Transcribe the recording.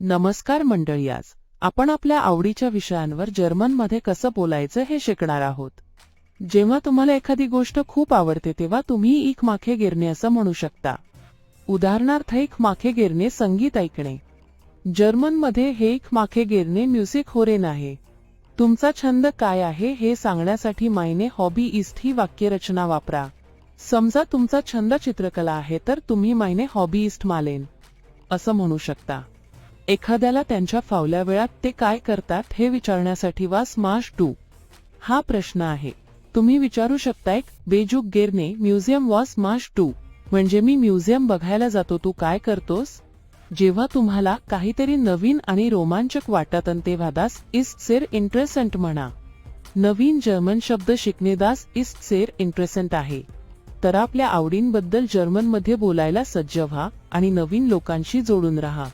नमस्कार मंडळी आज आपण आपल्या आवडीच्या विषयांवर जर्मनमध्ये कसं बोलायचं हे शिकणार आहोत. जेव्हा तुम्हाला एखादी गोष्ट खूप आवडते तेव्हा तुम्ही एक माखे गिरणे असं म्हणू शकता. उदाहरणार्थ एक माखे गिरणे संगीत ऐकणे. जर्मनमध्ये हे एक माखे गिरणे म्युझिक होरेन आहे तुमचा छंद काय आहे हे सांगण्यासाठी मायने हॉबी इस्ट ही वाक्यरचना वापरा. समजा तुमचा छंद चित्रकला आहे तर तुम्ही मायने हॉबी इस्ट मालेन असं म्हणू शकता. एखाद्याला त्यांच्या फावल्या वेळात ते काय करतात हे विचारण्यासाठी वा स्माश टू हा प्रश्न आहे. तुम्ही विचारू शकताय बेजूक बेजुक गेरने म्युझियम वॉस स्माश टू म्हणजे मी म्युझियम बघायला जातो तू काय करतोस? जेव्हा तुम्हाला काहीतरी नवीन आणि रोमांचक वाटत तेव्हा दास इस्ट सेर इंटरेसंट म्हणा. नवीन जर्मन शब्द शिकणे दास इस्ट सेर इंटरेसंट आहे. तर आपल्या आवडींबद्दल जर्मनमध्ये बोलायला सज्ज व्हा आणि नवीन लोकांशी जोडून राहा.